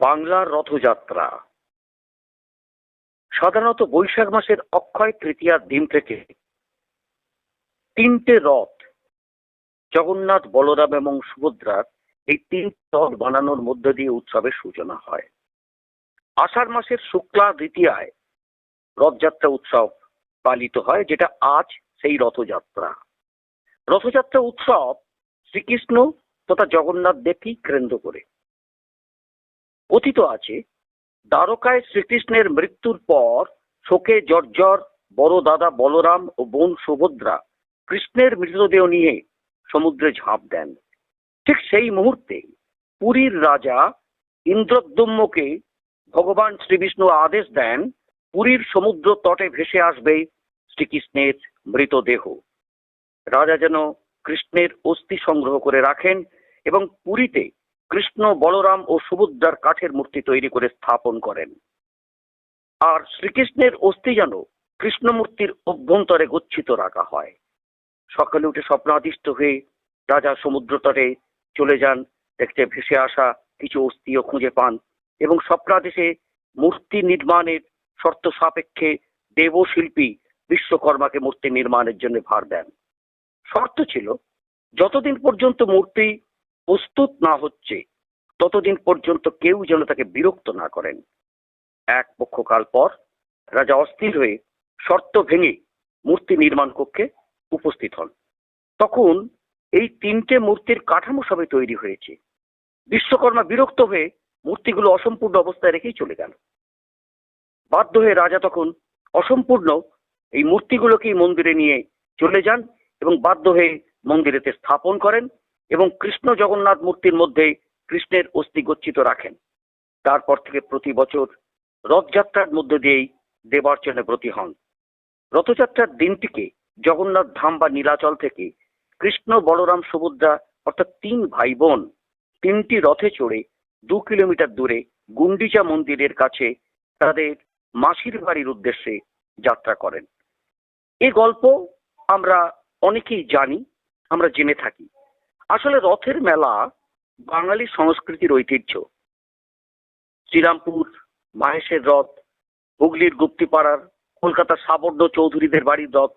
বাংলার রথযাত্রা। সাধারণত বৈশাখ মাসের অক্ষয় তৃতীয়ার দিন থেকে তিনটে রথ, জগন্নাথ, বলরাম এবং সুভদ্রার এই তিন রথ বানানোর মধ্য দিয়ে উৎসবের সূচনা হয়। আষাঢ় মাসের শুক্লা দ্বিতীয়ায় রথযাত্রা উৎসব পালিত হয়, যেটা আজ সেই রথযাত্রা। রথযাত্রা উৎসব শ্রীকৃষ্ণ তথা জগন্নাথ দেবকেই কেন্দ্র করে। কথিত আছে। দ্বারকায় শ্রীকৃষ্ণের মৃত্যুর পর শোকে জর্জর বড় দাদা বলরাম ও বোন সুভদ্রা কৃষ্ণের মৃতদেহ নিয়ে সমুদ্রে ঝাঁপ দেন। ঠিক সেই মুহূর্তে পুরীর রাজা ইন্দ্রদ্যম্যকে ভগবান শ্রীবিষ্ণু আদেশ দেন, পুরীর সমুদ্র তটে ভেসে আসবে শ্রীকৃষ্ণের মৃতদেহ। রাজা যেন কৃষ্ণের অস্থি সংগ্রহ করে রাখেন এবং পুরীতে কৃষ্ণ বলরাম ও সুভদ্রার কাঠের মূর্তি তৈরি করে স্থাপন করেন। আর শ্রীকৃষ্ণের অস্থি যেন কৃষ্ণমূর্তির অভ্যন্তরে গচ্ছিত রাখা হয়। সকালে উঠে স্বপ্নাদিষ্ট হয়ে রাজা সমুদ্র তটে চলে যান, দেখতে ভেসে আসা কিছু অস্থিও খুঁজে পান এবং স্বপ্নাদেশে মূর্তি নির্মাণের শর্ত সাপেক্ষে দেবশিল্পী বিশ্বকর্মাকে মূর্তি নির্মাণের জন্য ভার দেন। শর্ত ছিল, যতদিন পর্যন্ত মূর্তি প্রস্তুত না হচ্ছে, ততদিন পর্যন্ত কেউ যেন তাকে বিরক্ত না করেন। এক পক্ষকাল পর রাজা অস্থির হয়ে শর্ত ভেঙে মূর্তি নির্মাণ কক্ষে উপস্থিত হন। তখন এই তিনটে মূর্তির কাঠামো সবে তৈরি হয়েছে। বিশ্বকর্মা বিরক্ত হয়ে মূর্তিগুলো অসম্পূর্ণ অবস্থায় রেখেই চলে গেল। বাধ্য হয়ে রাজা তখন অসম্পূর্ণ এই মূর্তিগুলোকেই মন্দিরে নিয়ে চলে যান এবং বাধ্য হয়ে মন্দিরেতে স্থাপন করেন। এবং কৃষ্ণ জগন্নাথ মূর্তির মধ্যে কৃষ্ণের অস্থি গচ্ছিত রাখেন। তারপর থেকে প্রতি বছর রথযাত্রার মধ্য দিয়েই দেবার্চনে ব্রতী হন। রথযাত্রার দিনটিকে জগন্নাথ ধাম বা নীলাচল থেকে কৃষ্ণ বলরাম সুভদ্রা অর্থাৎ তিন ভাই বোন তিনটি রথে চড়ে দু কিলোমিটার দূরে গুন্ডিচা মন্দিরের কাছে তাদের মাসির বাড়ির উদ্দেশ্যে যাত্রা করেন। এ গল্প আমরা অনেকেই জানি, আমরা জেনে থাকি। আসলে রথের মেলা বাঙালি সংস্কৃতির ঐতিহ্য। শ্রীরামপুর, মাহেশের রথ, হুগলির গুপ্তিপাড়ার, কলকাতার সাবর্ণ চৌধুরীদের বাড়ির রথ,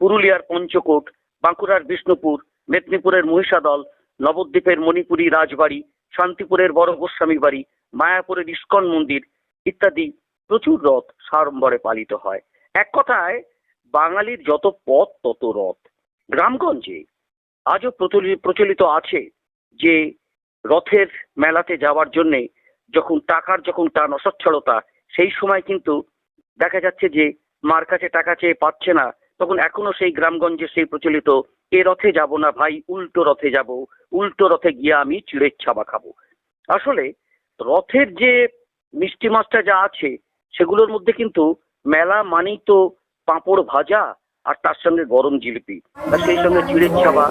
পুরুলিয়ার পঞ্চকোট, বাঁকুড়ার বিষ্ণুপুর, মেদিনীপুরের মহিষাদল, নবদ্বীপের মণিপুরী রাজবাড়ি, শান্তিপুরের বড় গোস্বামী বাড়ি, মায়াপুরের ইস্কন মন্দির ইত্যাদি প্রচুর রথ সাড়ম্বরে পালিত হয়। এক কথায়, বাঙালির যত পথ তত রথ। গ্রামগঞ্জে আজও প্রচলি- প্রচলিত আছে যে রথের মেলাতে যাওয়ার জন্যে যখন টাকার যখন টান, অসচ্ছলতা, সেই সময় কিন্তু দেখা যাচ্ছে যে মার কাছে টাকা চেয়ে পাচ্ছে না। তখন এখনও সেই গ্রামগঞ্জে সেই প্রচলিত, এ রথে যাব না ভাই, উল্টো রথে যাব, উল্টো রথে গিয়ে আমি চিড়ের ছাবা খাব। আসলে রথের যে মিষ্টি মাছটা যা আছে, সেগুলোর মধ্যে কিন্তু মেলা মানেই তো পাঁপড় ভাজা আর তার সঙ্গে গরম জিলিপি। আর সেই সঙ্গে চিড়ের ছাপা,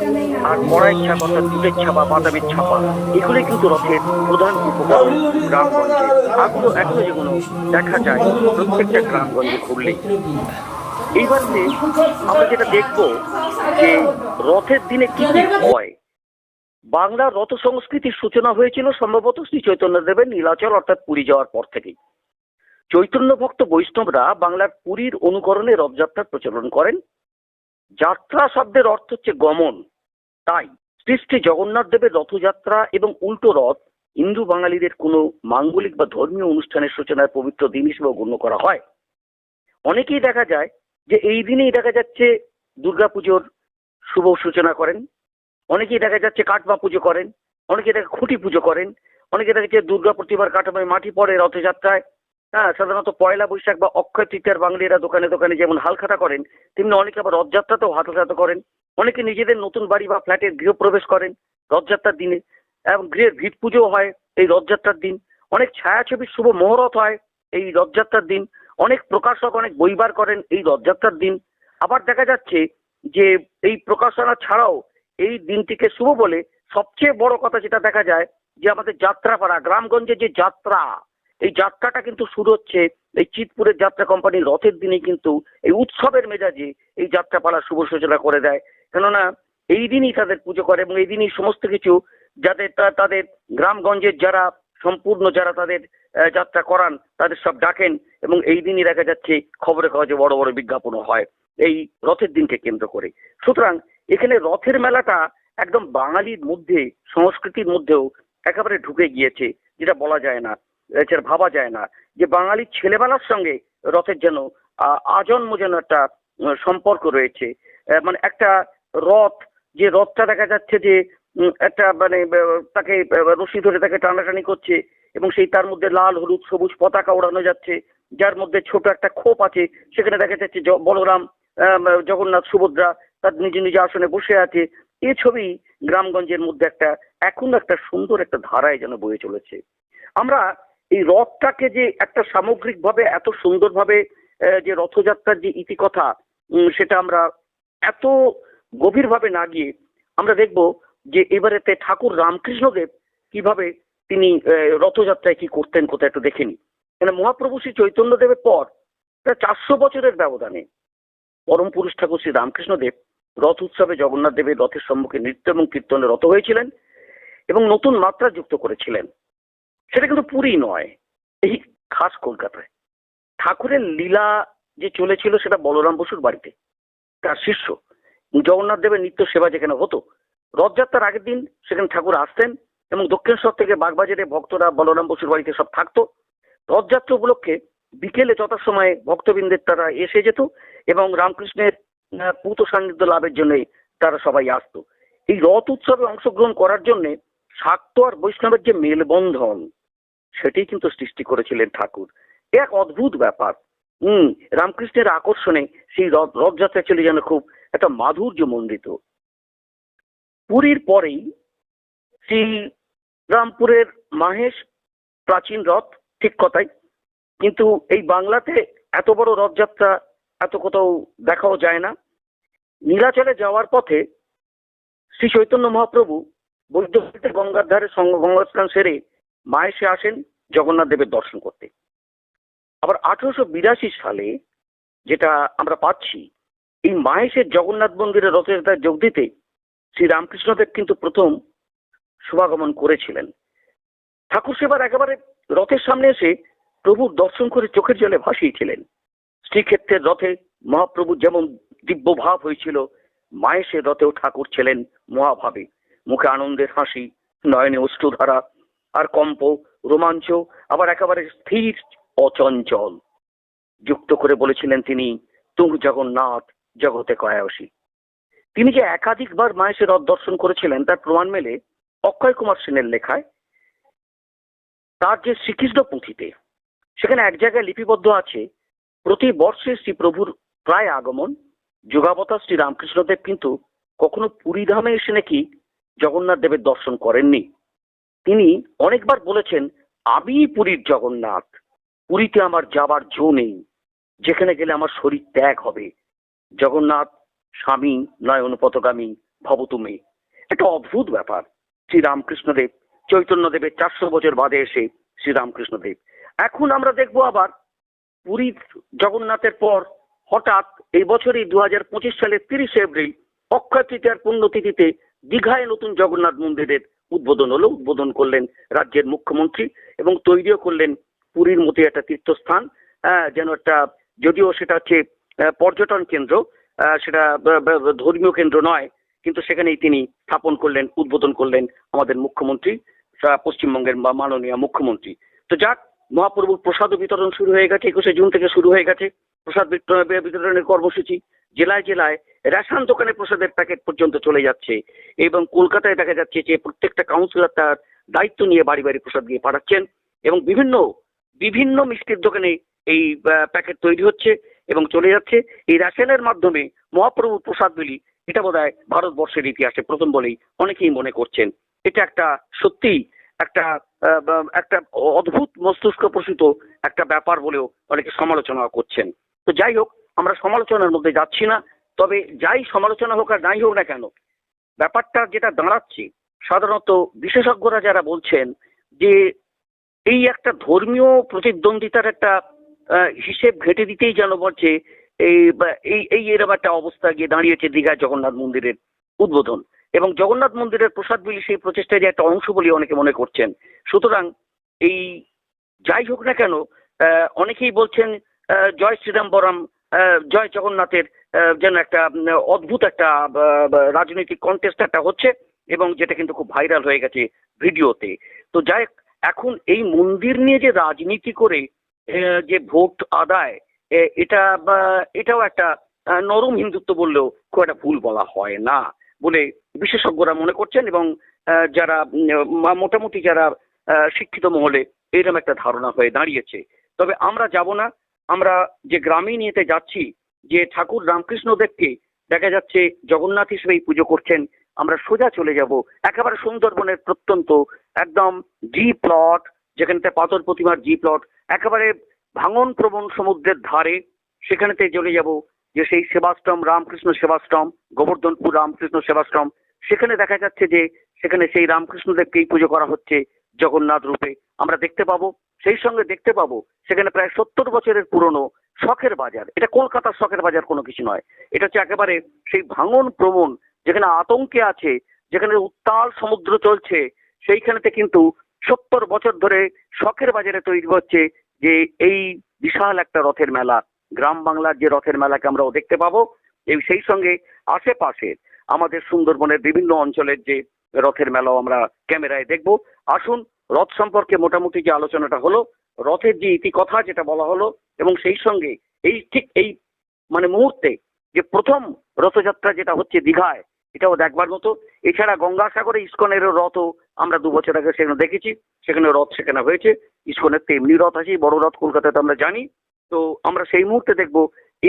আর কড়াই ছাপা অর্থাৎ দুধের ছাপা, বাদামের ছাপা, এগুলোই কিন্তু রথের প্রধান উপকরণ গ্রামগঞ্জে। আগুলো এখনও যেগুলো দেখা যায় প্রত্যেকটা গ্রামগঞ্জে ঘুরলেই এইবারে আমরা যেটা দেখব যে রথের দিনে কি কি হয়, বাংলার রথ সংস্কৃতির সূচনা হয়েছিল সম্ভবত শ্রী চৈতন্যদেবের নীলাচল অর্থাৎ পুরী যাওয়ার পর থেকেই। চৈতন্য ভক্ত বৈষ্ণবরা বাংলার পুরীর অনুকরণে রথযাত্রার প্রচলন করেন। যাত্রা শব্দের অর্থ হচ্ছে গমন। তাই শ্রী জগন্নাথ দেবের রথযাত্রা এবং উল্টো রথ হিন্দু বাঙালিদের কোনো মাঙ্গলিক বা ধর্মীয় অনুষ্ঠানের সূচনার পবিত্র দিন হিসেবে গণ্য করা হয়। অনেকেই দেখা যায় যে এই দিনেই দেখা যাচ্ছে দুর্গাপুজোর শুভ সূচনা করেন। অনেকেই দেখা যাচ্ছে কাটমা পুজো করেন। অনেকে দেখা খুঁটি পুজো করেন। অনেকে দেখা যাচ্ছে দুর্গা প্রতিমার কাঠামোয় মাটি পড়ে রথযাত্রায়। হ্যাঁ সাধারণত পয়লা বৈশাখ বা অক্ষয় তৃতীয়ার বাঙালিরা দোকানে দোকানে যেমন হালখাতা করেন, তেমনি অনেকে আবার রথযাত্রাতেও হালখাতা করেন। অনেকে নিজেদের নতুন বাড়ি বা ফ্ল্যাটের গৃহপ্রবেশ করেন রথযাত্রার দিনে, এবং গৃহের ভিত পুজো হয় এই রথযাত্রার দিন। অনেক ছায়াছবির শুভ মহরত হয় এই রথযাত্রার দিন। অনেক প্রকাশক, অনেক বইবার করেন এই রথযাত্রার দিন। আবার দেখা যাচ্ছে যে এই প্রকাশনা ছাড়াও এই দিনটিকে শুভ বলে সবচেয়ে বড় কথা যেটা দেখা যায় যে আমাদের যাত্রাপাড়া গ্রামগঞ্জে যে যাত্রা এই যাত্রাটা কিন্তু শুরু হচ্ছে এই চিতপুরের যাত্রা কোম্পানির রথের দিনে কিন্তু এই উৎসবের মেজাজে এই যাত্রাপালা শুভ সূচনা করে দেয়। কেননা এই দিনই তাদের পুজো করে এবং এই দিনই সমস্ত কিছু যাদের তাদের গ্রামগঞ্জের যারা সম্পূর্ণ যারা তাদের যাত্রা করান তাদের সব ডাকেন এবং এই দিনই দেখা যাচ্ছে খবরে কাগজে বড় বড় বিজ্ঞাপনও হয় এই রথের দিনকে কেন্দ্র করে। সুতরাং এখানে রথের মেলাটা একদম বাঙালির মধ্যে, সংস্কৃতির মধ্যেও একেবারে ঢুকে গিয়েছে, যেটা বলা যায় না। যেটা ভাবা যায় না যে বাঙালির ছেলেবেলার সঙ্গে রথের যেন আজন্ম যেন একটা সম্পর্ক রয়েছে। মানে একটা রথ, যে রথটা দেখা যাচ্ছে যে একটা মানে তাকে রশি ধরে তাকে টানাটানি করছে এবং সেই তার মধ্যে লাল, হলুদ, সবুজ পতাকা ওড়ানো যাচ্ছে, যার মধ্যে ছোট একটা খোপ আছে, সেখানে দেখা যাচ্ছে বলরাম জগন্নাথ, সুভদ্রা তার নিজ নিজ আসনে বসে আছে। এ ছবি গ্রামগঞ্জের মধ্যে একটা, এখন একটা সুন্দর একটা ধারায় যেন বয়ে চলেছে। আমরা এই রথটাকে যে একটা সামগ্রিকভাবে এত সুন্দরভাবে যে রথযাত্রার যে ইতিকথা সেটা আমরা এত গভীরভাবে না গিয়ে আমরা দেখব যে এবারেতে ঠাকুর রামকৃষ্ণদেব কীভাবে তিনি রথযাত্রায় কি করতেন কোথায় একটু দেখে নি। কেন মহাপ্রভু শ্রী চৈতন্যদেবের পর প্রায় চারশো বছরের ব্যবধানে পরম পুরুষ ঠাকুর শ্রী রামকৃষ্ণদেব রথ উৎসবে জগন্নাথ দেবের রথের সম্মুখে নৃত্য এবং কীর্তনে রত হয়েছিলেন এবং নতুন মাত্রা যুক্ত করেছিলেন। সেটা কিন্তু পুরী নয়, এই খাস কলকাতায়। ঠাকুরের লীলা যে চলেছিল সেটা বলরাম বসুর বাড়িতে, তার শিষ্য। জগন্নাথ দেবের নিত্য সেবা যেখানে হতো, রথযাত্রার আগের দিন সেখানে ঠাকুর আসতেন এবং দক্ষিণেশ্বর থেকে বাগবাজারে ভক্তরা বলরাম বসুর বাড়িতে সব থাকতো। রথযাত্রা উপলক্ষে বিকেলে যথাসময়ে ভক্তবৃন্দের তারা এসে যেত এবং রামকৃষ্ণের পুত সান্নিধ্য লাভের জন্য তারা সবাই আসতো। এই রথ উৎসবে অংশগ্রহণ করার জন্যে শাক্ত আর বৈষ্ণবের যে মেলবন্ধন সেটি কিন্তু সৃষ্টি করেছিলেন ঠাকুর। এক অদ্ভুত ব্যাপার। হম রামকৃষ্ণের আকর্ষণে সেই রথযাত্রা ছিল যেন খুব একটা মাধুর্য মণ্ডিত পুরীর পরেই শ্রী রামপুরের মাহেশ প্রাচীন রথ, ঠিক কথাই। কিন্তু এই বাংলাতে এত বড় রথযাত্রা এত কোথাও দেখাও যায় না। নীলাচলে যাওয়ার পথে শ্রী চৈতন্য মহাপ্রভু বৈদ্যপীঠে গঙ্গার ধারে গঙ্গা স্নান সেরে মায়েসে আসেন জগন্নাথ দেবের দর্শন করতে। আবার আঠারোশো বিরাশি সালে যেটা আমরা পাচ্ছি, এই মাহেশের জগন্নাথ মন্দিরে রথযাত্রায় যোগ দিতে শ্রী রামকৃষ্ণদেব কিন্তু প্রথম শুভাগমন করেছিলেন। ঠাকুর সেবার একেবারে রথের সামনে এসে প্রভুর দর্শন করে চোখের জলে ভাসিয়েছিলেন শ্রীক্ষেত্রের রথে মহাপ্রভু যেমন দিব্য ভাব হয়েছিল, মায়েশের রথেও ঠাকুর ছিলেন মহাভাবে। মুখে আনন্দের হাসি, নয়নে অশ্রুধারা আর কম্প রোমাঞ্চ, আবার একেবারে স্থির, অচঞ্চল। যুক্ত করে বলেছিলেন তিনি, তুম জগন্নাথ, জগতে কয়াসী। তিনি যে একাধিকবার মায়েশের রথ দর্শন করেছিলেন, তার প্রমাণ মেলে অক্ষয় কুমার সেনের লেখায়, তার যে শ্রীকৃষ্ণ পুঁথিতে, সেখানে এক জায়গায় লিপিবদ্ধ আছে, প্রতি বর্ষে শ্রীপ্রভুর প্রায় আগমন যুগাবতার শ্রী রামকৃষ্ণদেব কিন্তু কখনো পুরীধামে এসে নাকি জগন্নাথ দেবের দর্শন করেননি। তিনি অনেকবার বলেছেন, আমি পুরীর জগন্নাথ। পুরীতে আমার যাবার জো নেই। যেখানে গেলে আমার শরীর ত্যাগ হবে। জগন্নাথ, স্বামী, নয়ন পথগামী ভব তুমি একটা অদ্ভুত ব্যাপার। শ্রী রামকৃষ্ণদেব চৈতন্যদেবের চারশো বছর বাদে এসে শ্রীরামকৃষ্ণদেব। এখন আমরা দেখব আবার পুরীর জগন্নাথের পর হঠাৎ এই বছরই দু হাজার পঁচিশ সালের তিরিশে এপ্রিল অক্ষয় তৃতীয়ার পুণ্যতিথিতে দীঘায় নতুন জগন্নাথ মন্দিরের উদ্বোধন হলো। উদ্বোধন করলেন রাজ্যের মুখ্যমন্ত্রী এবং তৈরিও করলেন পুরীর মতো একটা তীর্থস্থান আহ, যেন একটা যদিও সেটা হচ্ছে পর্যটন কেন্দ্র সেটা ধর্মীয় কেন্দ্র নয় কিন্তু সেখানেই তিনি স্থাপন করলেন উদ্বোধন করলেন আমাদের মুখ্যমন্ত্রী পশ্চিমবঙ্গের মাননীয় মুখ্যমন্ত্রী। তো যাক মহাপ্রভুর প্রসাদ বিতরণ শুরু হয়ে গেছে একুশে জুন থেকে শুরু হয়ে গেছে। প্রসাদ বিতরণ- বিতরণের কর্মসূচি জেলায় জেলায় রেশন দোকানে প্রসাদের প্যাকেট পর্যন্ত চলে যাচ্ছে এবং কলকাতায় দেখা যাচ্ছে যে প্রত্যেকটা কাউন্সিলর তার দায়িত্ব নিয়ে বাড়ি বাড়ি প্রসাদ দিয়ে পাঠাচ্ছেন এবং বিভিন্ন বিভিন্ন মিষ্টির দোকানে এই প্যাকেট তৈরি হচ্ছে এবং চলে যাচ্ছে। এই রেশনের মাধ্যমে মহাপ্রভুর প্রসাদগুলি এটা বোধ হয় ভারতবর্ষের ইতিহাসে প্রথম বলেই অনেকেই মনে করছেন। এটা একটা সত্যিই একটা একটা অদ্ভুত মস্তিষ্ক প্রসূত একটা ব্যাপার বলেও অনেকে সমালোচনা করছেন। তো যাই হোক, আমরা সমালোচনার মধ্যে যাচ্ছি না। তবে যাই সমালোচনা হোক আর নাই হোক না কেন ব্যাপারটা যেটা দাঁড়াচ্ছে সাধারণত বিশেষজ্ঞরা যারা বলছেন যে এই একটা ধর্মীয় প্রতিদ্বন্দ্বিতার একটা হিসেব ঘেটে দিতেই যেন বলছে এই এই এরকম একটা অবস্থা গিয়ে দাঁড়িয়েছে দীঘায় জগন্নাথ মন্দিরের উদ্বোধন। এবং জগন্নাথ মন্দিরের প্রসাদ বিলি সেই প্রচেষ্টার একটা অংশ বলে অনেকে মনে করছেন। সুতরাং এই যাই হোক না কেন অনেকেই বলছেন জয় শ্রীরামবরম আহ, জয় জগন্নাথের যেন একটা অদ্ভুত একটা রাজনৈতিক কন্টেস্ট একটা হচ্ছে এবং যেটা কিন্তু খুব ভাইরাল হয়ে গেছে ভিডিওতে। তো যাই এখন এই মন্দির নিয়ে যে রাজনীতি করে যে ভোট আদায় এটা এটাও একটা নরম হিন্দুত্ব বললেও খুব একটা ভুল বলা হয় না বলে বিশেষজ্ঞরা মনে করছেন এবং যারা মোটামুটি যারা শিক্ষিত মহলে এরকম একটা ধারণা হয়ে দাঁড়িয়েছে। তবে আমরা যাব না আমরা যে গ্রামীণ ইয়েতে যাচ্ছি, যে ঠাকুর রামকৃষ্ণ দেবকে, দেখা যাচ্ছে জগন্নাথ হিসেবেই পুজো করছেন, আমরা সোজা চলে যাব, একেবারে সুন্দরবনের প্রত্যন্ত, একদম জি প্লট যেখানতে পাথর প্রতিমার জি প্লট একেবারে ভাঙন প্রবণ সমুদ্রের ধারে, সেখানেতে চলে যাব, যে সেই সেবাশ্রম, রামকৃষ্ণ সেবাশ্রম, গোবর্ধনপুর রামকৃষ্ণ সেবাশ্রম, সেখানে দেখা যাচ্ছে যে, সেখানে সেই রামকৃষ্ণদেবকেই পুজো করা হচ্ছে জগন্নাথ রূপে আমরা দেখতে পাবো, সেই সঙ্গে দেখতে পাবো সেখানে প্রায় সত্তর বছরের পুরনো শখের বাজার। এটা কলকাতার শখের বাজার কোনো কিছু নয়। এটা হচ্ছে একেবারে সেই ভাঙন প্রবণ, যেখানে আতঙ্কে আছে, যেখানে উত্তাল সমুদ্র চলছে, সেইখানেতে কিন্তু সত্তর বছর ধরে শখের বাজারে তৈরি হচ্ছে যে এই বিশাল একটা রথের মেলা, গ্রাম বাংলার যে রথের মেলাকে আমরাও দেখতে পাবো। এই সেই সঙ্গে আশেপাশের আমাদের সুন্দরবনের বিভিন্ন অঞ্চলের যে রথের মেলাও আমরা ক্যামেরায় দেখব। আসুন, রথ সম্পর্কে মোটামুটি যে আলোচনাটা হলো, রথের যে ইতিকথা যেটা বলা হলো, এবং সেই সঙ্গে এই ঠিক এই মানে মুহূর্তে যে প্রথম রথযাত্রা যেটা হচ্ছে দীঘায়, এটাও দেখবার মতো। এছাড়া গঙ্গাসাগরে ইস্কনের রথও আমরা দু বছর আগে সেখানে দেখেছি। সেখানে রথ সেখানে হয়েছে। ইস্কনের তেমনি রথ আছে বড় রথ কলকাতাতে আমরা জানি। তো আমরা সেই মুহূর্তে দেখব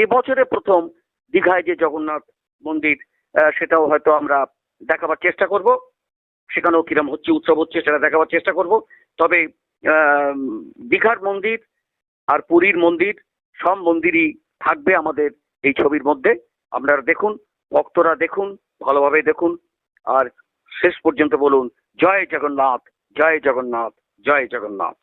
এবছরে প্রথম দীঘায় যে জগন্নাথ মন্দির সেটাও হয়তো আমরা দেখাবার চেষ্টা করব। সেখানেও কিরম হচ্ছে, উৎসব হচ্ছে সেটা দেখাবার চেষ্টা করব। তবে দীঘার মন্দির আর পুরীর মন্দির, সব মন্দিরই থাকবে আমাদের এই ছবির মধ্যে। আপনারা দেখুন, ভক্তরা দেখুন ভালোভাবে দেখুন। আর শেষ পর্যন্ত বলুন, জয় জগন্নাথ জয় জগন্নাথ জয় জগন্নাথ।